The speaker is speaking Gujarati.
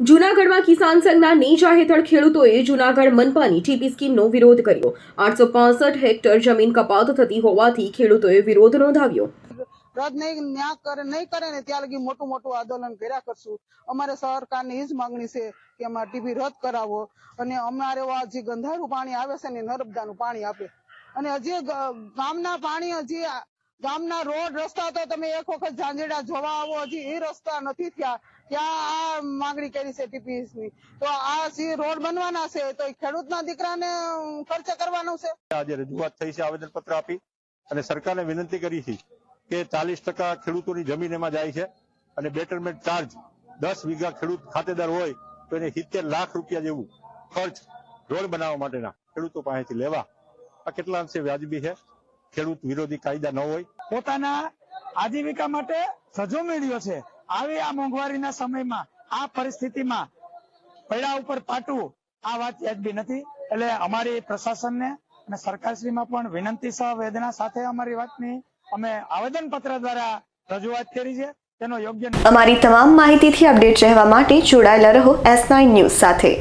જૂનાગઢમાં કિસાન સંઘના નેજા હેઠળ ખેડૂતોએ જૂનાગઢ મનપાની ટીપી સ્કીમનો વિરોધ કર્યો. આઠસો પાસઠ હેક્ટર જમીન કપાત થતી હોવાથી ખેડૂતોએ વિરોધ નોંધાવ્યો. રદ નહીં ન્યા કરે, નહીં કરે ને ત્યાં લગી મોટું મોટું આંદોલન કર્યા કરશું. અમારે સરકારની એ જ માંગણી છે કે અમારે ટીપી રદ કરાવો અને અમારે જે ગંધારું પાણી આવે છે ને નર્મદાનું પાણી આપે. અને હજી ગામના પાણી હજી ગામના રોડ રસ્તા તો તમે એક વખત ઝાંઝેડા જોવા આવો, હજી એ રસ્તા નથી થયા. ત્યાં આ માંગણી કરી છે ટીપી ની તો આ રોડ બનવાના છે, તો ખેડૂતના દીકરાને ખર્ચ કરવાનો છે? આજે રજૂઆત થઈ છે આવેદન પત્ર આપી અને સરકારને વિનંતી કરી છે કે ચાલીસ ટકા ખેડૂતોની જમીન એમાં જાય છે અને બેટરમેન્ટ ચાર્જ દસ વીઘા ખેડૂત ખાતેદાર હોય તો એને સિત્તેર લાખ રૂપિયા જેવું ખર્ચ રોડ બનાવવા માટેના ખેડૂતો પાસેથી લેવા. આ કેટલા અંશે વ્યાજબી છે? ખેડૂત વિરોધી કાયદા ન હોય. પોતાના આજીવિકા માટે સજો મેળ્યો છે. આવી આ મોંઘવારીના સમયમાં આ પરિસ્થિતિમાં પૈડા ઉપર પાટવું આ વાત વ્યાજબી નથી. એટલે અમારી પ્રશાસનને અને સરકારશ્રીમાં પણ વિનંતી સહ વેદના સાથે અમારી વાતની અમે આવેદન પત્ર દ્વારા રજૂઆત કરી છે. તેનો યોગ્ય અમારી તમામ માહિતીથી અપડેટ રહેવા માટે જોડાયેલા રહો એસ નાઇન ન્યૂઝ સાથે.